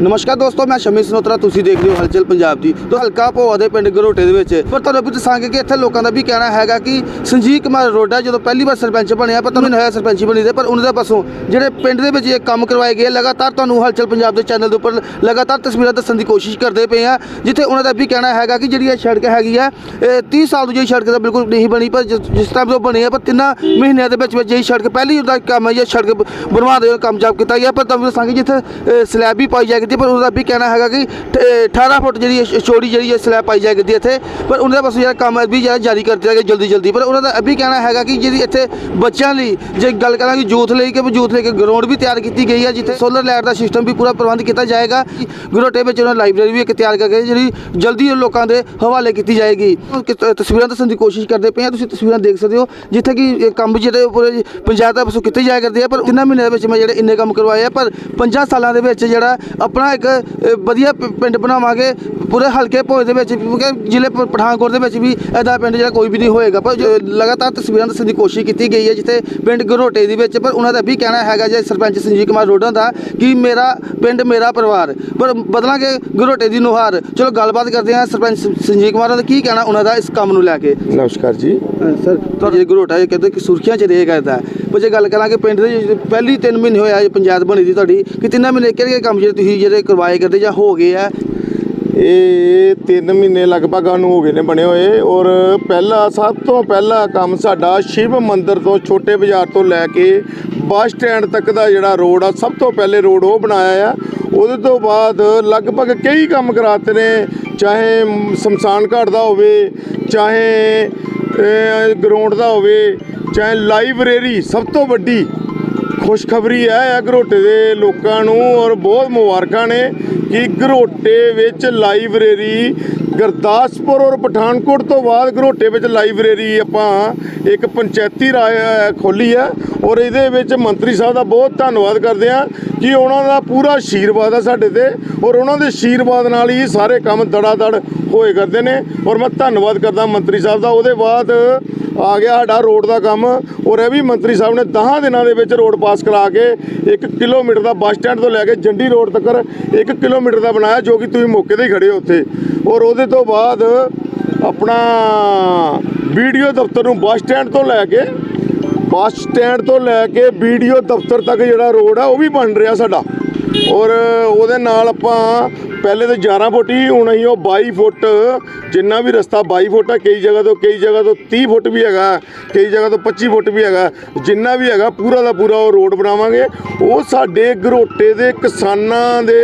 ਨਮਸਕਾਰ ਦੋਸਤੋ, ਮੈਂ ਸ਼ਮੀ ਸਨੋਤਰਾ, ਤੁਸੀਂ ਦੇਖ ਰਹੇ ਹੋ ਹਲਚਲ ਪੰਜਾਬ ਦੀ। ਤੋਂ ਹਲਕਾ ਭੋਆ ਦੇ ਪਿੰਡ ਗਰੋਟੇ ਦੇ ਵਿੱਚ। ਪਰ ਤੁਹਾਨੂੰ ਵੀ ਦੱਸਾਂਗੇ ਕਿ ਇੱਥੇ ਲੋਕਾਂ ਦਾ ਵੀ ਕਹਿਣਾ ਹੈਗਾ ਕਿ ਸੰਜੀਵ ਕੁਮਾਰ ਰੋਡਾ ਜਦੋਂ ਪਹਿਲੀ ਵਾਰ ਸਰਪੰਚ ਬਣਿਆ, ਪਰ ਤੁਹਾਨੂੰ ਹੋਇਆ ਸਰਪੰਚ ਬਣੀ ਦੇ ਪਰ ਉਹਨਾਂ ਦੇ ਪਾਸੋਂ ਜਿਹੜੇ ਪਿੰਡ ਦੇ ਵਿੱਚ ਇਹ ਕੰਮ ਕਰਵਾਏ ਗਏ ਲਗਾਤਾਰ ਤੁਹਾਨੂੰ ਹਲਚਲ ਪੰਜਾਬ ਦੇ ਚੈਨਲ ਦੇ ਉੱਪਰ ਲਗਾਤਾਰ ਤਸਵੀਰਾਂ ਦੱਸਣ ਦੀ ਕੋਸ਼ਿਸ਼ ਕਰਦੇ ਪਏ ਆ, ਜਿੱਥੇ ਉਹਨਾਂ ਦਾ ਵੀ ਕਹਿਣਾ ਹੈਗਾ ਕਿ ਜਿਹੜੀ ਇਹ ਸੜਕ ਹੈਗੀ ਆ, ਇਹ 30 ਸਾਲ ਤੋਂ ਜਿਹੜੀ ਸੜਕ ਤਾਂ ਬਿਲਕੁਲ ਨਹੀਂ ਬਣੀ, ਪਰ ਜਿਸ ਜਿਸ ਟਾਈਮ ਤੋਂ ਬਣੀ ਹੈ ਪਰ ਤਿੰਨਾਂ ਮਹੀਨਿਆਂ ਦੇ ਵਿੱਚ ਵਿੱਚ ਜਿਹੜੀ ਸੜਕ ਪਹਿਲੀ ਉਹਦਾ ਕੰਮ ਹੈ ਇਹ ਸੜਕ ਬਣਵਾ ਦੇ ਕੰਮ ਜਾਪ ਕੀਤਾ ਗਿਆ, ਪਰ ਤੁਹਾਨੂੰ ਦੱਸਾਂਗੇ ਜਿੱਥੇ ਸਲੈਬ ਵੀ ਪਾਈ ਜਾਏਗੀ ਪਰ ਉਹਦਾ ਵੀ ਕਹਿਣਾ ਹੈਗਾ ਕਿ ਟ- ਅ, 18 ਫੁੱਟ ਜਿਹੜੀ ਇਹ ਜਿਹੜੀ ਹੈ ਸਲੈਬ ਪਾਈ ਜਾਏਗੀ ਇੱਥੇ ਪਰ ਉਹਨਾਂ ਦਾ ਬਸ ਜਿਹੜਾ ਕੰਮ ਹੈ ਵੀ ਜਿਹੜਾ ਜਾਰੀ ਕਰ ਦਿੱਤਾ ਗਿਆ ਜਲਦੀ ਜਲਦੀ। ਪਰ ਉਹਨਾਂ ਦਾ ਇਹ ਵੀ ਕਹਿਣਾ ਹੈਗਾ ਕਿ ਜਿਹੜੀ ਇੱਥੇ ਬੱਚਿਆਂ ਲਈ ਜੇ ਗੱਲ ਕਰਾਂਗੇ ਯੂਥ ਲਈ ਕਿ ਯੂਥ ਲਈ ਕਿ ਗਰਾਊਂਡ ਵੀ ਤਿਆਰ ਕੀਤੀ ਗਈ ਹੈ ਜਿੱਥੇ ਸੋਲਰ ਲਾਈਟ ਦਾ ਸਿਸਟਮ ਵੀ ਪੂਰਾ ਪ੍ਰਬੰਧ ਕੀਤਾ ਜਾਏਗਾ ਗਰੋਟੇ ਵਿੱਚ ਉਹਨਾਂ ਲਾਇਬ੍ਰੇਰੀ ਵੀ ਇੱਕ ਤਿਆਰ ਕਰਕੇ ਜਿਹੜੀ ਜਲਦੀ ਲੋਕਾਂ ਦੇ ਹਵਾਲੇ ਕੀਤੀ ਜਾਏਗੀ। ਤਸਵੀਰਾਂ ਦੱਸਣ ਦੀ ਕੋਸ਼ਿਸ਼ ਕਰਦੇ ਪਏ ਆ ਤੁਸੀਂ ਤਸਵੀਰਾਂ ਦੇਖ ਸਕਦੇ ਹੋ ਜਿੱਥੇ ਕਿ ਇਹ ਕੰਮ ਜਿਹੜੇ ਪੂਰੇ ਪੰਚਾਇਤ ਪਾਸੋਂ ਕੀਤੇ ਜਾਇਆ ਕਰਦੇ ਆ ਪਰ ਤਿੰਨਾਂ ਮਹੀਨਿਆਂ ਦੇ ਵਿੱਚ ਮੈਂ ਜਿਹੜੇ ਇੰਨੇ ਕੰਮ ਕਰਵਾਏ ਆ ਪਰ ਪੰਜਾਂ ਸਾਲਾਂ ਦੇ ਵਿੱਚ ਜਿਹੜਾ ਆਪਣਾ ਇੱਕ ਅ, ਵਧੀਆ ਪ- ਪਿੰਡ ਬਣਾਵਾਂਗੇ। ਪੂਰੇ ਹਲਕੇ ਭੋਏ ਦੇ ਵਿੱਚ ਕਿਉਂਕਿ ਜ਼ਿਲ੍ਹੇ ਪ- ਪਠਾਨਕੋਟ ਦੇ ਵਿੱਚ ਵੀ ਐਦਾ ਪਿੰਡ ਜਿਹੜਾ ਕੋਈ ਵੀ ਨਹੀਂ ਹੋਏਗਾ। ਪਰ ਜੋ ਲਗਾਤਾਰ ਤਸਵੀਰਾਂ ਦੱਸਣ ਦੀ ਕੋਸ਼ਿਸ਼ ਕੀਤੀ ਗਈ ਹੈ ਜਿੱਥੇ ਪਿੰਡ ਗਰੋਟੇ ਦੇ ਵਿੱਚ ਪਰ ਉਹਨਾਂ ਦਾ ਵੀ ਕਹਿਣਾ ਹੈਗਾ ਜੇ ਸਰਪੰਚ ਸੰਜੀਵ ਕੁਮਾਰ ਰੋਡਾਂ ਦਾ ਕਿ ਮੇਰਾ ਪਿੰਡ ਮੇਰਾ ਪਰਿਵਾਰ। ਪਰ ਬਦਲਾਂਗੇ ਗਰੋਟੇ ਦੀ ਨੁਹਾਰ। ਚਲੋ ਗੱਲਬਾਤ ਕਰਦੇ ਹਾਂ ਸਰਪੰਚ ਸ- ਸੰਜੀਵ ਕੁਮਾਰ ਦਾ ਕੀ ਕਹਿਣਾ ਉਹਨਾਂ ਦਾ ਇਸ ਕੰਮ ਨੂੰ ਲੈ ਕੇ। ਨਮਸਕਾਰ ਜੀ। ਸਰ ਤੁਹਾਡੇ ਗਰੋਟਾ ਇਹ ਕਹਿੰਦੇ ਕਿ ਸੁਰਖੀਆਂ ਚ ਰਹੇ ਕਰਦਾ ਪਰ ਜੇ ਗੱਲ ਕਰਾਂਗੇ ਪਿੰਡ ਦੇ ਪਹਿਲੀ 3 ਮਹੀਨੇ ਹੋਇਆ ਇਹ ਪੰਚਾਇਤ ਬਣੀ ਦੀ ਤੁਹਾਡੀ ਕਿ ਤਿੰਨਾਂ ਮਹੀਨੇ ਕਿਹੜੇ ਕਿਹੜੇ ਕੰਮ ਜਿਹੜੇ ਤੁਸੀਂ ਜਿਹੜੇ ਕਰਵਾਏ ਕਰਦੇ ਜਾਂ ਹੋ ਗਏ ਆ? ਇਹ 3 ਮਹੀਨੇ ਲਗਭਗ ਨੂੰ ਹੋ ਗਏ ਨੇ ਬਣੇ ਹੋਏ ਔਰ ਪਹਿਲਾ ਸਭ ਤੋਂ ਪਹਿਲਾ ਕੰਮ ਸਾਡਾ ਸ਼ਿਵ ਮੰਦਿਰ ਤੋਂ ਛੋਟੇ ਬਾਜ਼ਾਰ ਤੋਂ ਲੈ ਕੇ ਬੱਸ ਸਟੈਂਡ ਤੱਕ ਦਾ ਜਿਹੜਾ ਰੋਡ ਆ, ਸਭ ਤੋਂ ਪਹਿਲੇ ਰੋਡ ਉਹ ਬਣਾਇਆ ਆ। ਉਹਦੇ ਤੋਂ ਬਾਅਦ ਲਗਭਗ ਕਈ ਕੰਮ ਕਰਾਤੇ ਨੇ, ਚਾਹੇ ਸ਼ਮਸ਼ਾਨ ਘਾਟ ਦਾ ਹੋਵੇ, ਚਾਹੇ ਗਰਾਊਂਡ ਦਾ ਹੋਵੇ, ਚਾਹੇ ਲਾਇਬ੍ਰੇਰੀ ਸਭ ਤੋਂ ਵੱਡੀ ਖੁਸ਼ਖਬਰੀ ਹੈ ਅਗਰੋਟੇ ਦੇ ਲੋਕਾਂ ਨੂੰ ਔਰ ਬਹੁਤ ਮੁਬਾਰਕਾਂ ਨੇ ਕਿ ਗਰੋਟੇ ਵਿੱਚ ਲਾਇਬ੍ਰੇਰੀ ਗੁਰਦਾਸਪੁਰ ਔਰ ਪਠਾਨਕੋਟ ਤੋਂ ਬਾਅਦ ਗਰੋਟੇ ਵਿੱਚ ਲਾਇਬ੍ਰੇਰੀ ਆਪਾਂ ਇੱਕ ਪੰਚਾਇਤੀ ਰਾਏ ਖੋਲੀ ਹੈ ਔਰ ਇਹਦੇ ਵਿੱਚ ਮੰਤਰੀ ਸਾਹਿਬ ਦਾ ਬਹੁਤ ਧੰਨਵਾਦ ਕਰਦੇ ਹਾਂ ਕਿ ਉਹਨਾਂ ਦਾ ਪੂਰਾ ਆਸ਼ੀਰਵਾਦ ਹੈ ਸਾਡੇ ਤੇ ਔਰ ਉਹਨਾਂ ਦੇ ਆਸ਼ੀਰਵਾਦ ਨਾਲ ਹੀ ਸਾਰੇ ਕੰਮ ਦੜਾ ਦੜ ਹੋਏ ਕਰਦੇ ਨੇ ਔਰ ਮੈਂ ਧੰਨਵਾਦ ਕਰਦਾ ਮੰਤਰੀ ਸਾਹਿਬ ਦਾ। ਉਹਦੇ ਬਾਅਦ ਆ ਗਿਆ ਸਾਡਾ ਰੋਡ ਦਾ ਕੰਮ ਔਰ ਇਹ ਵੀ ਮੰਤਰੀ ਸਾਹਿਬ ਨੇ 10 ਦਿਨਾਂ ਦੇ ਵਿੱਚ ਰੋਡ ਪਾਸ ਕਰਾ ਕੇ 1 ਕਿਲੋਮੀਟਰ ਦਾ ਬੱਸ ਸਟੈਂਡ ਤੋਂ ਲੈ ਕੇ ਜੰਡੀ ਰੋਡ ਤੱਕ 1 ਕਿਲੋਮੀਟਰ ਦਾ ਬਣਾਇਆ ਜੋ ਕਿ ਤੁਸੀਂ ਮੌਕੇ ਤੇ ਹੀ ਖੜੇ ਹੋ ਉੱਥੇ। ਔਰ ਉਹਦੇ ਤੋਂ ਬਾਅਦ ਆਪਣਾ ਵੀਡੀਓ ਦਫ਼ਤਰ ਨੂੰ ਬੱਸ ਸਟੈਂਡ ਤੋਂ ਲੈ ਕੇ ਬੱਸ ਸਟੈਂਡ ਤੋਂ ਲੈ ਕੇ ਵੀਡੀਓ ਦਫ਼ਤਰ ਤੱਕ ਜਿਹੜਾ ਰੋਡ ਆ ਉਹ ਵੀ ਬਣ ਰਿਹਾ ਸਾਡਾ। ਔਰ ਉਹਦੇ ਨਾਲ ਆਪਾਂ ਪਹਿਲੇ ਤਾਂ 11 ਫੁੱਟ ਹੀ, ਹੁਣ ਅਸੀਂ ਉਹ 22 ਫੁੱਟ, ਜਿੰਨਾ ਵੀ ਰਸਤਾ 22 ਫੁੱਟ ਆ, ਕਈ ਜਗ੍ਹਾ ਤੋਂ ਕਈ ਜਗ੍ਹਾ ਤੋਂ 30 ਫੁੱਟ ਵੀ ਹੈਗਾ, ਕਈ ਜਗ੍ਹਾ ਤੋਂ 25 ਫੁੱਟ ਵੀ ਹੈਗਾ, ਜਿੰਨਾ ਵੀ ਹੈਗਾ ਪੂਰਾ ਦਾ ਪੂਰਾ ਉਹ ਰੋਡ ਬਣਾਵਾਂਗੇ। ਉਹ ਸਾਡੇ ਗਰੋਟੇ ਦੇ ਕਿਸਾਨਾਂ ਦੇ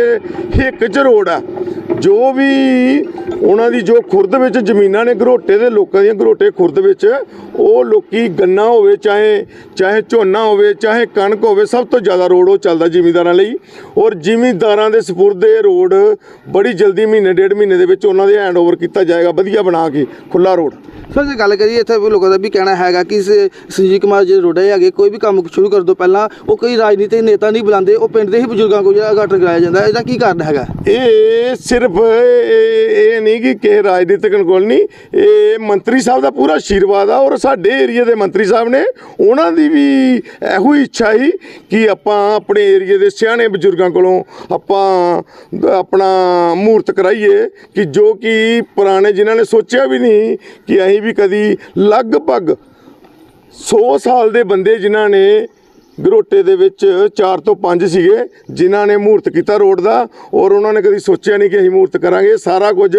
ਹਿੱਕ 'ਚ ਰੋਡ ਆ। ਜੋ ਵੀ ਉਹਨਾਂ ਦੀ ਜੋ ਖੁਰਦ ਵਿੱਚ ਜ਼ਮੀਨਾਂ ਨੇ ਗਰੋਟੇ ਦੇ ਲੋਕਾਂ ਦੀਆਂ ਗਰੋਟੇ ਖੁਰਦ ਵਿੱਚ ਉਹ ਲੋਕੀ ਗੰਨਾ ਹੋਵੇ ਚਾਹੇ ਚਾਹੇ ਝੋਨਾ ਹੋਵੇ ਚਾਹੇ ਕਣਕ ਹੋਵੇ ਸਭ ਤੋਂ ਜ਼ਿਆਦਾ ਰੋਡ ਉਹ ਚੱਲਦਾ ਜ਼ਿਮੀਂਦਾਰਾਂ ਲਈ। ਔਰ ਜ਼ਿਮੀਂਦਾਰਾਂ ਦੇ ਸਪੁਰਦ ਇਹ ਰੋਡ ਬੜੀ ਜਲਦੀ ਮਹੀਨੇ ਡੇਢ ਮਹੀਨੇ ਦੇ ਵਿੱਚ ਉਹਨਾਂ ਦੇ ਹੈਂਡਓਵਰ ਕੀਤਾ ਜਾਏਗਾ ਵਧੀਆ ਬਣਾ ਕੇ ਖੁੱਲਾ ਰੋਡ। ਸਰ ਜੇ ਗੱਲ ਕਰੀਏ ਇੱਥੇ ਲੋਕਾਂ ਦਾ ਵੀ ਕਹਿਣਾ ਹੈਗਾ ਕਿ ਸ- ਸੰਜੀਵ ਕੁਮਾਰ ਜਿਹੜੇ ਰੋਡੇ ਹੈਗੇ ਕੋਈ ਵੀ ਕੰਮ ਸ਼ੁਰੂ ਕਰ ਦੋ ਪਹਿਲਾਂ ਉਹ ਕੋਈ ਰਾਜਨੀਤਿਕ ਨੇਤਾ ਨਹੀਂ ਬੁਲਾਉਂਦੇ ਉਹ ਪਿੰਡ ਦੇ ਹੀ ਬਜ਼ੁਰਗਾਂ ਕੋਲ ਜਿਹੜਾ ਗਾਟਰ ਕਰਾਇਆ ਜਾਂਦਾ ਇਹਦਾ ਕੀ ਕਾਰਨ ਹੈਗਾ? ਇਹ ਸਿਰਫ ਇਹ ਇਹ ਨਹੀਂ ਕਿ ਕਿਸੇ ਰਾਜਨੀਤਿਕ ਕੋਲ ਨਹੀਂ, ਇਹ ਮੰਤਰੀ ਸਾਹਿਬ ਦਾ ਪੂਰਾ ਆਸ਼ੀਰਵਾਦ ਆ ਔਰ ਸਾਡੇ ਏਰੀਆ ਦੇ ਮੰਤਰੀ ਸਾਹਿਬ ਨੇ ਉਹਨਾਂ ਦੀ ਵੀ ਇਹੋ ਹੀ ਇੱਛਾ ਹੀ ਕਿ ਆਪਾਂ ਆਪਣੇ ਏਰੀਆ ਦੇ ਸਿਆਣੇ ਬਜ਼ੁਰਗਾਂ ਕੋਲੋਂ ਆਪਾਂ, ਆਪਣਾ ਮੂਰਤ ਕਰਾਈਏ ਕਿ ਜੋ ਕਿ ਪੁਰਾਣੇ ਜਿਨ੍ਹਾਂ ਨੇ ਸੋਚਿਆ ਵੀ ਨਹੀਂ ਕਿ ਅਸੀਂ ਵੀ ਕਦੀ ਲਗਭਗ 100 ਸਾਲ ਦੇ ਬੰਦੇ ਜਿਨ੍ਹਾਂ ਨੇ ਗਰੋਟੇ ਦੇ ਵਿੱਚ 4 ਤੋਂ 5 ਸੀਗੇ, ਜਿਨ੍ਹਾਂ ਨੇ ਮੂਰਤ ਕੀਤਾ ਰੋਡ ਦਾ, ਔਰ ਉਹਨਾਂ ਨੇ ਕਦੀ ਸੋਚਿਆ ਨਹੀਂ ਕਿ ਅਸੀਂ ਮੂਰਤ ਕਰਾਂਗੇ। ਸਾਰਾ ਕੁਝ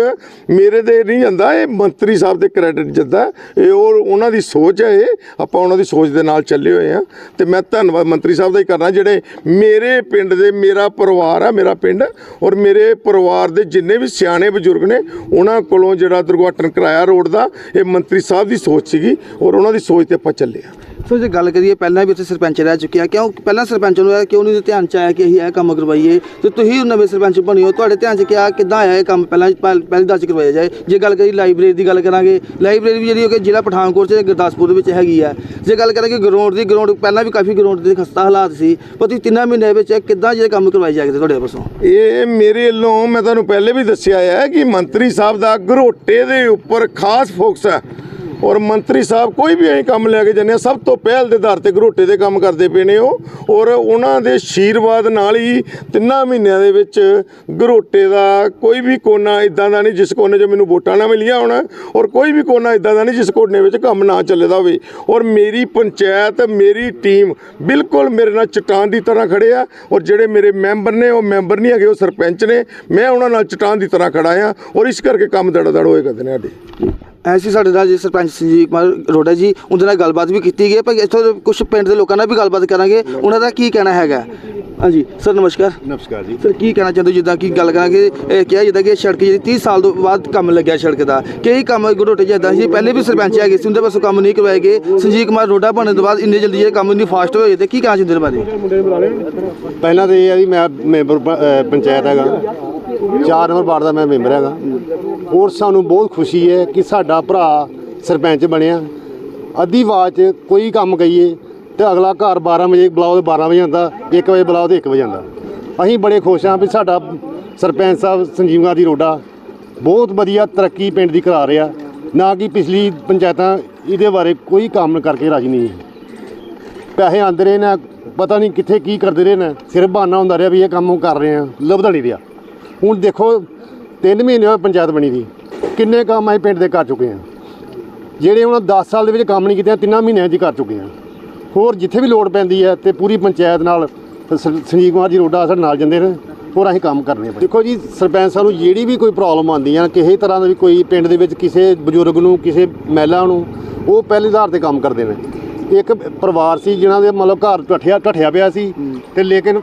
ਮੇਰੇ ਦੇ ਨਹੀਂ ਜਾਂਦਾ, ਇਹ ਮੰਤਰੀ ਸਾਹਿਬ ਦੇ ਕ੍ਰੈਡਿਟ ਜਾਂਦਾ। ਇਹ ਔਰ ਉਹਨਾਂ ਦੀ ਸੋਚ ਹੈ ਇਹ, ਆਪਾਂ ਉਹਨਾਂ ਦੀ ਸੋਚ ਦੇ ਨਾਲ ਚੱਲੇ ਹੋਏ ਆ ਤੇ ਮੈਂ ਧੰਨਵਾਦ ਮੰਤਰੀ ਸਾਹਿਬ ਦਾ ਹੀ ਕਰਨਾ ਜਿਹੜੇ ਮੇਰੇ ਪਿੰਡ ਦੇ ਮੇਰਾ ਪਰਿਵਾਰ ਆ, ਮੇਰਾ ਪਿੰਡ, ਔਰ ਮੇਰੇ ਪਰਿਵਾਰ ਦੇ ਜਿੰਨੇ ਵੀ ਸਿਆਣੇ ਬਜ਼ੁਰਗ ਨੇ, ਉਹਨਾਂ ਕੋਲੋਂ ਜਿਹੜਾ ਦੁਰਘਟਨਾ ਕਰਾਇਆ ਰੋਡ ਦਾ, ਇਹ ਮੰਤਰੀ ਸਾਹਿਬ ਦੀ ਸੋਚ ਸੀਗੀ, ਔਰ ਉਹਨਾਂ ਦੀ ਸੋਚ ਤੇ ਆਪਾਂ ਚੱਲੇ ਆ ਸੋ ਜੇ ਗੱਲ ਕਰੀਏ, ਪਹਿਲਾਂ ਵੀ ਉੱਥੇ ਸਰਪੰਚ ਰਹਿ ਚੁੱਕਿਆ ਕਿਉਂ, ਪਹਿਲਾਂ ਸਰਪੰਚ ਨੂੰ ਇਹ ਕਿਉਂ ਨਹੀਂ ਧਿਆਨ ਚ ਆਇਆ ਕਿ ਅਸੀਂ ਇਹ ਕੰਮ ਕਰਵਾਈਏ? ਤੇ ਤੁਸੀਂ ਨਵੇਂ ਸਰਪੰਚ ਬਣੇ ਹੋ, ਤੁਹਾਡੇ ਧਿਆਨ ਚ ਕਿਹਾ ਕਿੱਦਾਂ ਆਇਆ ਇਹ ਕੰਮ? ਪਹਿਲਾਂ, ਪਹਿਲ- ਪਹਿਲੀ ਦਰਜ ਕਰਵਾਇਆ ਜਾਏ। ਜੇ ਗੱਲ ਕਰੀ ਲਾਇਬ੍ਰੇਰੀ ਦੀ ਗੱਲ ਕਰਾਂਗੇ, ਲਾਇਬ੍ਰੇਰੀ ਵੀ ਜਿਹੜੀ ਉਹ ਕਿ ਜ਼ਿਲ੍ਹਾ ਪਠਾਨਕੋਟ ਚ, ਗੁਰਦਾਸਪੁਰ ਦੇ ਵਿੱਚ ਹੈਗੀ ਆ। ਜੇ ਗੱਲ ਕਰਾਂਗੇ ਗਰਾਊਂਡ ਦੀ ਗਰਾਊਂਡ ਪਹਿਲਾਂ ਵੀ ਕਾਫੀ ਗਰਾਊਂਡ ਦੇ ਖਸਤਾ ਹਾਲਾਤ ਸੀ, ਪਰ ਤੁਸੀਂ ਤਿੰਨਾਂ ਮਹੀਨਿਆਂ ਵਿੱਚ ਕਿੱਦਾਂ ਜਿਹੜੇ ਕੰਮ ਕਰਵਾਏ ਜਾਗਦੇ ਤੁਹਾਡੇ ਪਾਸੋਂ ਇਹ ਮੇਰੇ ਵੱਲੋਂ, ਮੈਂ ਤੁਹਾਨੂੰ ਪਹਿਲੇ ਵੀ ਦੱਸਿਆ ਹੈ ਕਿ ਮੰਤਰੀ ਸਾਹਿਬ ਦਾ ਘਰੋਟੇ ਦੇ ਉੱਪਰ ਖਾਸ ਫੋਕਸ ਹੈ ਔਰ ਮੰਤਰੀ ਸਾਹਿਬ ਕੋਈ ਵੀ ਅਸੀਂ ਕੰਮ ਲੈ ਕੇ ਜਾਂਦੇ ਹਾਂ, ਸਭ ਤੋਂ ਪਹਿਲ ਦੇ ਆਧਾਰ ਤੇ ਘਰੋਟੇ ਦੇ ਕੰਮ ਕਰਦੇ ਪਏ ਨੇ ਉਹ। ਔਰ ਉਹਨਾਂ ਦੇ ਆਸ਼ੀਰਵਾਦ ਨਾਲ ਹੀ ਤਿੰਨਾਂ ਮਹੀਨਿਆਂ ਦੇ ਵਿੱਚ ਘਰੋਟੇ ਦਾ ਕੋਈ ਵੀ ਕੋਨਾ ਇਦਾਂ ਦਾ ਨਹੀਂ ਜਿਸ ਕੋਨੇ 'ਚ ਮੈਨੂੰ ਵੋਟਾਂ ਨਾ ਮਿਲੀਆਂ ਹੋਣ ਔਰ ਕੋਈ ਵੀ ਕੋਨਾ ਇਦਾਂ ਦਾ ਨਹੀਂ ਜਿਸ ਕੋਨੇ ਵਿੱਚ ਕੰਮ ਨਾ ਚੱਲਦਾ ਹੋਵੇ। ਔਰ ਮੇਰੀ ਪੰਚਾਇਤ, ਮੇਰੀ ਟੀਮ ਬਿਲਕੁਲ ਮੇਰੇ ਨਾਲ ਚਟਾਨ ਦੀ ਤਰ੍ਹਾਂ ਖੜੇ ਆ ਔਰ ਜਿਹੜੇ ਮੇਰੇ ਮੈਂਬਰ ਨੇ ਉਹ ਮੈਂਬਰ ਨਹੀਂ ਹੈਗੇ, ਉਹ ਸਰਪੰਚ ਨੇ। ਮੈਂ ਉਹਨਾਂ ਨਾਲ ਚਟਾਨ ਦੀ ਤਰ੍ਹਾਂ ਖੜਾ ਆ ਔਰ ਇਸ ਕਰਕੇ ਕੰਮ ਦੜਾ ਦੜ ਹੋਏ ਕਰਦੇ ਨੇ ਸਾਡੇ। ਐਸੀ ਸਾਡੇ ਨਾਲ ਜੀ ਸਰਪੰਚ ਸੰਜੀਵ ਕੁਮਾਰ ਰੋਡਾ ਜੀ ਉਹਦੇ ਨਾਲ ਗੱਲਬਾਤ ਵੀ ਕੀਤੀ ਗਈ ਹੈ, ਪਰ ਇੱਥੋਂ ਕੁਝ ਪਿੰਡ ਦੇ ਲੋਕਾਂ ਨਾਲ ਵੀ ਗੱਲਬਾਤ ਕਰਾਂਗੇ। ਉਹਨਾਂ ਦਾ ਕੀ ਕਹਿਣਾ ਹੈਗਾ? ਹਾਂਜੀ ਸਰ ਨਮਸਕਾਰ। ਨਮਸਕਾਰ ਜੀ। ਸਰ ਕੀ ਕਹਿਣਾ ਚਾਹੁੰਦੇ ਹੋ? ਜਿੱਦਾਂ ਕਿ ਗੱਲ ਕਰਾਂਗੇ ਇਹ ਕਿਹਾ ਜਿੱਦਾਂ ਕਿ ਇਹ ਸੜਕ ਜਿਹੜੀ 30 ਸਾਲ ਤੋਂ ਬਾਅਦ ਕੰਮ ਲੱਗਿਆ ਸੜਕ ਦਾ। ਕਈ ਕੰਮ ਗੜੋਟੇ ਜਿੱਦਾਂ ਸੀ ਪਹਿਲੇ ਵੀ ਸਰਪੰਚ ਹੈਗੇ ਸੀ ਉਹਦੇ ਪਾਸੋਂ ਕੰਮ ਨਹੀਂ ਕਰਵਾਏ ਗਏ। ਸੰਜੀਵ ਕੁਮਾਰ ਰੋਡਾ ਬਣਨ ਤੋਂ ਬਾਅਦ ਇੰਨੇ ਜਲਦੀ ਇਹ ਕੰਮ ਇੰਨੀ ਫਾਸਟ ਹੋਏ ਤੇ ਕੀ ਕਹਿਣਾ ਚਾਹੁੰਦੇ ਬਾਰੇ? ਪਹਿਲਾਂ ਤਾਂ ਇਹ ਆ ਵੀ ਮੈਂ ਮੈਂਬਰ ਪ- ਅਹ ਪੰਚਾਇਤ ਹੈਗਾ। 4 ਨੰਬਰ ਵਾਰਡ ਦਾ ਮੈਂ ਮੈਂਬਰ ਹੈਗਾ। ਔਰ ਸਾਨੂੰ ਬਹੁਤ ਖੁਸ਼ੀ ਹੈ ਕਿ ਸਾਡਾ ਭਰਾ ਸਰਪੰਚ ਬਣਿਆ। ਅੱਧੀ ਆਵਾਜ਼ 'ਚ ਕੋਈ ਕੰਮ ਕਹੀਏ ਤੇ ਅਗਲਾ ਘਰ 12 ਵਜੇ ਬੁਲਾਓ ਤੇ 12 ਵਜੇ ਆਉਂਦਾ 1 ਵਜੇ ਬੁਲਾਓ ਤੇ 1 ਵਜੇ ਆਉਂਦਾ। ਅਸੀਂ ਬੜੇ ਖੁਸ਼ ਹਾਂ ਵੀ ਸਾਡਾ ਸਰਪੰਚ ਸਾਹਿਬ ਸੰਜੀਵ ਗਾਂਧੀ ਰੋਡਾ ਬਹੁਤ ਵਧੀਆ ਤਰੱਕੀ ਪਿੰਡ ਦੀ ਕਰਾ ਰਿਹਾ। ਨਾ ਕਿ ਪਿਛਲੀ ਪੰਚਾਇਤਾਂ ਇਹਦੇ ਬਾਰੇ ਕੋਈ ਕੰਮ ਕਰਕੇ ਰਾਜੀ ਨਹੀਂ ਪੈਸੇ ਆਉਂਦੇ ਰਹੇ ਨੇ, ਪਤਾ ਨਹੀਂ ਕਿੱਥੇ ਕੀ ਕਰਦੇ ਰਹੇ ਨੇ ਸਿਰ ਬਹਾਨਾ ਹੁੰਦਾ ਰਿਹਾ ਵੀ ਇਹ ਕੰਮ ਕਰ ਰਹੇ ਆ ਲੱਭਦਾ ਨਹੀਂ ਰਿਹਾ ਹੁਣ ਦੇਖੋ 3 ਮਹੀਨੇ ਹੋਏ ਪੰਚਾਇਤ ਬਣੀ ਦੀ, ਕਿੰਨੇ ਕੰਮ ਅਸੀਂ ਪਿੰਡ ਦੇ ਕਰ ਚੁੱਕੇ ਆ। ਜਿਹੜੇ ਉਹਨਾਂ 10 ਸਾਲ ਦੇ ਵਿੱਚ ਕੰਮ ਨਹੀਂ ਕੀਤੇ, ਤਿੰਨਾਂ ਮਹੀਨਿਆਂ 'ਚ ਕਰ ਚੁੱਕੇ ਆ। ਹੋਰ ਜਿੱਥੇ ਵੀ ਲੋੜ ਪੈਂਦੀ ਹੈ ਤੇ ਪੂਰੀ ਪੰਚਾਇਤ ਨਾਲ ਸੰਜੀਵ ਕੁਮਾਰ ਜੀ ਰੋਡਾ ਸਾਡੇ ਨਾਲ ਜਾਂਦੇ ਨੇ, ਹੋਰ ਅਸੀਂ ਕੰਮ ਕਰਨੇ ਆ ਦੇਖੋ ਜੀ, ਸਰਪੰਚ ਸਾਹਿਬ ਨੂੰ ਜਿਹੜੀ ਵੀ ਕੋਈ ਪ੍ਰੋਬਲਮ ਆਉਂਦੀ ਆ ਕਿਸੇ ਤਰ੍ਹਾਂ ਦਾ ਵੀ ਕੋਈ ਪਿੰਡ ਦੇ ਵਿੱਚ ਕਿਸੇ ਬਜ਼ੁਰਗ ਨੂੰ, ਕਿਸੇ ਮਹਿਲਾ ਨੂੰ, ਉਹ ਪਹਿਲੇ ਆਧਾਰ ਤੇ ਕੰਮ ਕਰਦੇ ਨੇ। ਇੱਕ ਪਰਿਵਾਰ ਸੀ ਜਿਨ੍ਹਾਂ ਦੇ ਮਤਲਬ ਘਰ ਢੱਠਿਆ ਢੱਠਿਆ ਪਿਆ ਸੀ ਤੇ ਲੇਕਿਨ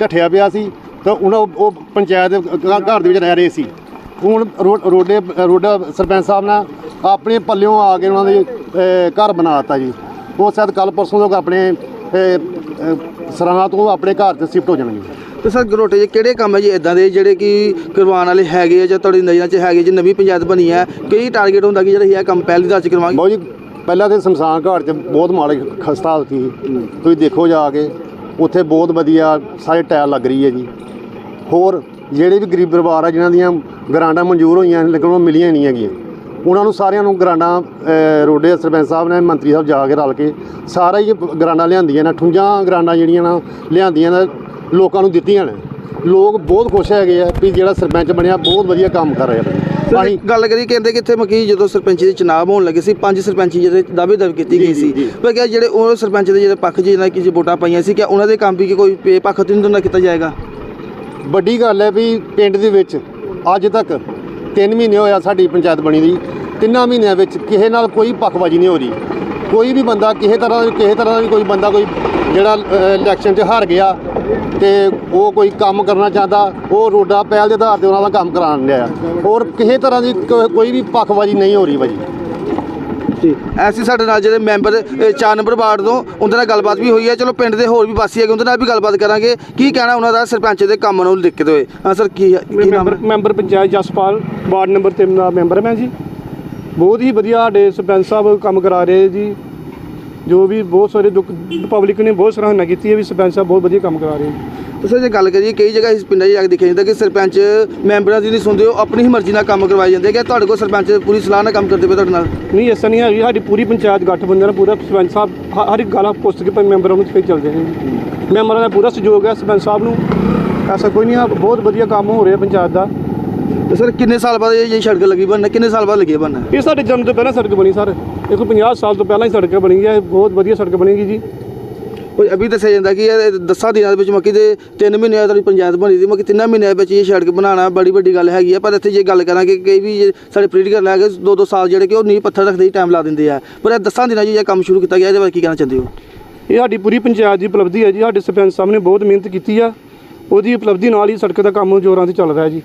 ਢੱਠਿਆ ਪਿਆ ਸੀ ਤਾਂ ਉਹਨਾਂ ਉਹ ਪੰਚਾਇਤ ਦੇ ਘਰ ਦੇ ਵਿੱਚ ਰਹਿ ਰਹੇ ਸੀ। ਹੁਣ ਰੋ- ਰੋਡੇ, ਰੋਡਾ ਸਰਪੰਚ ਸਾਹਿਬ ਨੇ ਆਪਣੇ ਪੱਲਿਓਂ ਆ ਕੇ ਉਹਨਾਂ ਦੇ ਘਰ ਬਣਾ ਦਿੱਤਾ ਜੀ। ਉਹ ਸ਼ਾਇਦ ਕੱਲ ਪਰਸੋਂ ਤੋਂ ਆਪਣੇ ਸਰਾਂ ਤੋਂ ਆਪਣੇ ਘਰ ਤੇ ਸ਼ਿਫਟ ਹੋ ਜਾਣਗੇ। ਤੇ ਸਰ ਗਰੋਟੇ ਜੇ ਕਿਹੜੇ ਕੰਮ ਹੈ ਜੀ ਇਦਾਂ ਦੇ ਜਿਹੜੇ ਕਿ ਕਰਵਾਉਣ ਵਾਲੇ ਹੈਗੇ ਆ ਜਾਂ ਤੁਹਾਡੀ ਨਜ਼ਰਾਂ 'ਚ ਹੈਗੇ ਜੇ ਨਵੀਂ ਪੰਚਾਇਤ ਬਣੀ ਹੈ ਕਈ ਟਾਰਗੇਟ ਹੁੰਦਾ ਕਿ ਜਿਹੜਾ ਇਹ ਕੰਮ ਪਹਿਲ ਦੀ ਦਾਚ ਕਰਵਾਵਾਂਗੇ ਬਹੁਤ ਜੀ ਪਹਿਲਾਂ ਤੇ ਸ਼ਮਸ਼ਾਨ ਘਾਟ 'ਚ ਬਹੁਤ ਮਾੜੀ ਖਸਤਾ ਸੀ। ਤੁਸੀਂ ਦੇਖੋ ਜਾ ਕੇ ਉੱਥੇ ਬਹੁਤ ਵਧੀਆ ਸਾਰੇ ਟਾਇਲ ਲੱਗ ਰਹੀ ਹੈ ਜੀ। ਹੋਰ ਜਿਹੜੇ ਵੀ ਗਰੀਬ ਪਰਿਵਾਰ ਆ ਜਿਨ੍ਹਾਂ ਦੀਆਂ ਗਰਾਂਡਾਂ ਮਨਜ਼ੂਰ ਹੋਈਆਂ ਲੇਕਿਨ ਉਹ ਮਿਲੀਆਂ ਨਹੀਂ ਹੈਗੀਆਂ। ਉਹਨਾਂ ਨੂੰ ਸਾਰਿਆਂ ਨੂੰ ਗਰਾਂਡਾਂ ਰੋਡੇ ਸਰਪੰਚ ਸਾਹਿਬ ਨੇ ਮੰਤਰੀ ਸਾਹਿਬ ਜਾ ਕੇ ਰਲ ਕੇ ਸਾਰਾ ਹੀ ਗਰਾਂਡਾਂ ਲਿਆਂਦੀਆਂ ਨੇ 58 ਗਰਾਂਡਾਂ ਜਿਹੜੀਆਂ ਨਾ ਲਿਆਂਦੀਆਂ ਨੇ ਲੋਕਾਂ ਨੂੰ ਦਿੱਤੀਆਂ ਨੇ। ਲੋਕ ਬਹੁਤ ਖੁਸ਼ ਹੈਗੇ ਆ ਵੀ ਜਿਹੜਾ ਸਰਪੰਚ ਬਣਿਆ ਬਹੁਤ ਵਧੀਆ ਕੰਮ ਕਰ ਰਿਹਾ। ਅਸੀਂ ਗੱਲ ਕਰੀ ਕਹਿੰਦੇ ਕਿ ਇੱਥੇ ਮਕੀ ਜਦੋਂ ਸਰਪੰਚੀ ਦੇ ਚੁਣਾਵ ਹੋਣ ਲੱਗੇ ਸੀ ਪੰਜ ਸਰਪੰਚੀ ਜਿਹੜੇ ਦਾਅਵੇ ਦਰ ਕੀਤੀ ਗਈ ਸੀ। ਪਰ ਕਿਹਾ ਜਿਹੜੇ ਉਹ ਸਰਪੰਚ ਦੇ ਜਿਹੜੇ ਪੱਖ ਜਿਹਨਾਂ ਕਿ ਵੋਟਾਂ ਪਾਈਆਂ ਸੀ ਕਿ ਉਹਨਾਂ ਦੇ ਕੰਮ ਵੀ ਕਿ ਕੋਈ ਪੇ ਪੱਖ ਤੋਂ ਨਹੀਂ ਕੀਤਾ ਜਾਏਗਾ? ਵੱਡੀ ਗੱਲ ਹੈ ਵੀ ਪਿੰਡ ਦੇ ਵਿੱਚ ਅੱਜ ਤੱਕ 3 ਮਹੀਨੇ ਹੋਇਆ ਸਾਡੀ ਪੰਚਾਇਤ ਬਣੀ ਦੀ। ਤਿੰਨਾਂ ਮਹੀਨਿਆਂ ਵਿੱਚ ਕਿਸੇ ਨਾਲ ਕੋਈ ਪੱਖਬਾਜੀ ਨਹੀਂ ਹੋ ਰਹੀ। ਕੋਈ ਵੀ ਬੰਦਾ ਕਿਸੇ ਤਰ੍ਹਾਂ ਦਾ ਕਿਸੇ ਤਰ੍ਹਾਂ ਦਾ ਵੀ ਕੋਈ ਬੰਦਾ ਕੋਈ ਜਿਹੜਾ ਇਲੈਕਸ਼ਨ 'ਚ ਹਾਰ ਗਿਆ ਤੇ ਉਹ ਕੋਈ ਕੰਮ ਕਰਨਾ ਚਾਹੁੰਦਾ, ਉਹ ਰੋਡਾ ਪਹਿਲ ਦੇ ਆਧਾਰ ਤੇ ਉਹਨਾਂ ਦਾ ਕੰਮ ਕਰਾਉਣ ਲਿਆ ਔਰ ਕਿਸੇ ਤਰ੍ਹਾਂ ਦੀ ਕੋ- ਕੋਈ ਵੀ ਪੱਖਬਾਜੀ ਨਹੀਂ ਹੋ ਰਹੀ ਭਾਜੀ। ਐਸੀ ਸਾਡੇ ਨਾਲ ਜਿਹੜੇ ਮੈਂਬਰ 4 ਨੰਬਰ ਵਾਰਡ ਤੋਂ ਉਹਦੇ ਨਾਲ ਗੱਲਬਾਤ ਵੀ ਹੋਈ ਹੈ। ਚਲੋ ਪਿੰਡ ਦੇ ਹੋਰ ਵੀ ਵਾਸੀ ਹੈਗੇ ਉਹਦੇ ਨਾਲ ਵੀ ਗੱਲਬਾਤ ਕਰਾਂਗੇ। ਕੀ ਕਹਿਣਾ ਉਹਨਾਂ ਦਾ ਸਰਪੰਚ ਦੇ ਕੰਮ ਨੂੰ ਦਿੱਕਤ ਹੋਏ? ਹਾਂ ਸਰ ਕੀ ਕੀ ਨਾਮ member panchayat Jaspal ward number 3 ਦਾ ਮੈਂਬਰ ਮੈਂ ਜੀ। ਬਹੁਤ ਹੀ ਵਧੀਆ ਸਾਡੇ ਸਰਪੰਚ ਸਾਹਿਬ ਕੰਮ ਕਰਾ ਰਹੇ ਜੀ। ਜੋ ਵੀ ਬਹੁਤ ਸਾਰੇ ਪਬਲਿਕ ਨੇ ਬਹੁਤ ਸਰਾਹਨਾ ਕੀਤੀ ਹੈ ਵੀ ਸਰਪੰਚ ਸਾਹਿਬ ਬਹੁਤ ਵਧੀਆ ਕੰਮ ਕਰਾ ਰਹੇ ਤੇ ਸਰ ਜੇ ਗੱਲ ਕਰੀਏ ਕਈ ਜਗ੍ਹਾ ਇਸ ਪਿੰਡਾਂ 'ਚ ਜਾ ਕੇ ਦੇਖਿਆ ਜਾਂਦਾ ਕਿ ਸਰਪੰਚ ਮੈਂਬਰਾਂ ਦੀ ਨਹੀਂ ਸੁਣਦੇ ਉਹ ਆਪਣੀ ਹੀ ਮਰਜ਼ੀ ਨਾਲ ਕੰਮ ਕਰਵਾਏ ਜਾਂਦੇ ਕਿ ਤੁਹਾਡੇ ਕੋਲ ਸਰਪੰਚ ਪੂਰੀ ਸਲਾਹ ਨਾਲ ਕੰਮ ਕਰਦੇ ਪਏ ਤੁਹਾਡੇ ਨਾਲ? ਨਹੀਂ ਐਸਾ ਨਹੀਂ ਹੈਗੀ ਸਾਡੀ ਪੂਰੀ ਪੰਚਾਇਤ ਗੱਠਬੰਧਨ ਨਾਲ ਪੂਰਾ ਸਰਪੰਚ ਸਾਹਿਬ ਹ- ਹਰ ਇੱਕ ਗੱਲ ਪੁੱਛ ਕੇ ਪਰ ਮੈਂਬਰਾਂ ਨੂੰ ਫਿਰ ਚੱਲਦੇ ਨੇ ਮੈਂਬਰਾਂ ਦਾ ਪੂਰਾ ਸਹਿਯੋਗ ਹੈ ਸਰਪੰਚ ਸਾਹਿਬ ਨੂੰ। ਐਸਾ ਕੋਈ ਨਹੀਂ ਹੈ ਬਹੁਤ ਵਧੀਆ ਕੰਮ ਹੋ ਰਿਹਾ ਪੰਚਾਇਤ ਦਾ। ਤੇ ਸਰ ਕਿੰਨੇ ਸਾਲ ਬਾਅਦ ਇਹ ਜਿਹੜੀ ਸੜਕ ਲੱਗੀ ਬਣਨਾ? ਕਿੰਨੇ ਸਾਲ ਬਾਅਦ ਲੱਗੀ ਹੈ ਬਣਨਾ? ਇਹ ਸਾਡੇ ਜਨਮ ਤੋਂ ਪਹਿਲਾਂ ਸੜਕ ਬਣੀ ਸਰ। ਇਹ ਕੋਈ 50 ਸਾਲ ਤੋਂ ਪਹਿਲਾਂ ਹੀ ਸੜਕ ਬਣੀ ਹੈ ਇਹ ਬਹੁਤ ਵਧੀਆ ਸੜਕ ਬਣੇਗੀ ਜੀ। ਕੋਈ ਅਭੀ ਦੱਸਿਆ ਜਾਂਦਾ ਕਿ ਇਹ ਦਸਾਂ ਦਿਨਾਂ ਦੇ ਵਿੱਚ ਮੱਕੀ ਦੇ 3 ਮਹੀਨਿਆਂ ਦੀ ਪੰਚਾਇਤ ਬਣੀ ਸੀ। ਮੱਕੀ ਤਿੰਨਾਂ ਮਹੀਨਿਆਂ ਵਿੱਚ ਇਹ ਸੜਕ ਬਣਾਉਣਾ ਬੜੀ ਵੱਡੀ ਗੱਲ ਹੈਗੀ ਹੈ ਪਰ ਇੱਥੇ ਜੇ ਗੱਲ ਕਰਾਂਗੇ ਕਈ ਵੀ ਜੇ ਸਾਡੇ ਪੋਲੀਟੀਕਲ ਹੈਗੇ ਦੋ ਦੋ ਸਾਲ ਜਿਹੜੇ ਕਿ ਉਹ ਨੀਂਹ ਪੱਥਰ ਰੱਖਦੇ ਹੀ ਟਾਈਮ ਲਾ ਦਿੰਦੇ ਆ। ਪਰ ਇਹ ਦਸਾਂ ਦਿਨਾਂ 'ਚ ਇਹ ਕੰਮ ਸ਼ੁਰੂ ਕੀਤਾ ਗਿਆ, ਇਹਦੇ ਬਾਰੇ ਕੀ ਕਹਿਣਾ ਚਾਹੁੰਦੇ ਹੋ? ਇਹ ਸਾਡੀ ਪੂਰੀ ਪੰਚਾਇਤ ਦੀ ਉਪਲਬਧੀ ਹੈ ਜੀ। ਸਾਡੇ ਸਰਪੰਚ ਸਾਹਿਬ ਨੇ ਬਹੁਤ ਮਿਹਨਤ ਕੀਤੀ ਆ। ਉਹਦੀ ਉਪਲਬਧੀ ਨਾਲ ਹੀ ਸੜਕ ਦਾ ਕੰਮ ਜ਼ੋਰਾਂ ਤੇ ਚੱਲ ਰਿਹਾ ਜੀ।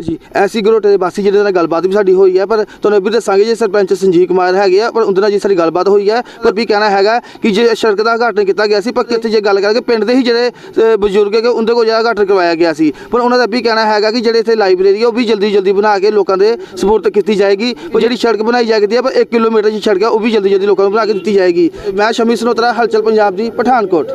ਜੀ, ਐਸੀ ਗਰੋਟੇ ਦੇ ਵਾਸੀ ਜਿਹਦੇ ਨਾਲ ਗੱਲਬਾਤ ਵੀ ਸਾਡੀ ਹੋਈ ਹੈ, ਪਰ ਤੁਹਾਨੂੰ ਇਹ ਵੀ ਦੱਸਾਂਗੇ ਜੇ, ਸਰਪੰਚ ਸੰਜੀਵ ਕੁਮਾਰ ਹੈਗੇ ਆ, ਪਰ ਉਹਦੇ ਨਾਲ ਜੀ ਸਾਡੀ ਗੱਲਬਾਤ ਹੋਈ ਹੈ, ਪਰ ਵੀ ਕਹਿਣਾ ਹੈਗਾ ਕਿ ਜੇ ਸੜਕ ਦਾ ਉਦਘਾਟਨ ਕੀਤਾ ਗਿਆ ਸੀ, ਪਰ ਕਿੱਥੇ ਜੇ ਗੱਲ ਕਰਕੇ ਪਿੰਡ ਦੇ ਹੀ ਜਿਹੜੇ ਬਜ਼ੁਰਗ ਹੈਗੇ, ਉਹਦੇ ਕੋਲ ਜਿਹੜਾ ਉਦਘਾਟਨ ਕਰਵਾਇਆ ਗਿਆ ਸੀ। ਪਰ ਉਹਨਾਂ ਦਾ ਵੀ ਕਹਿਣਾ ਹੈਗਾ ਕਿ ਜਿਹੜੇ ਇੱਥੇ ਲਾਇਬ੍ਰੇਰੀ ਹੈ ਉਹ ਵੀ ਜਲਦੀ ਜਲਦੀ ਬਣਾ ਕੇ ਲੋਕਾਂ ਦੇ ਸਪੋਰਟ ਕੀਤੀ ਜਾਏਗੀ। ਪਰ ਜਿਹੜੀ ਸੜਕ ਬਣਾਈ ਜਾਂਦੀ ਹੈ ਪਰ 1 ਕਿਲੋਮੀਟਰ ਦੀ ਸੜਕ ਹੈ ਉਹ ਵੀ ਜਲਦੀ ਜਲਦੀ ਲੋਕਾਂ ਨੂੰ ਬਣਾ ਕੇ ਦਿੱਤੀ ਜਾਏਗੀ। ਮੈਂ ਸ਼ਮੀ ਸਨੋਤਰਾ, ਹਲਚਲ ਪੰਜਾਬ ਦੀ, ਪਠਾਨਕੋਟ।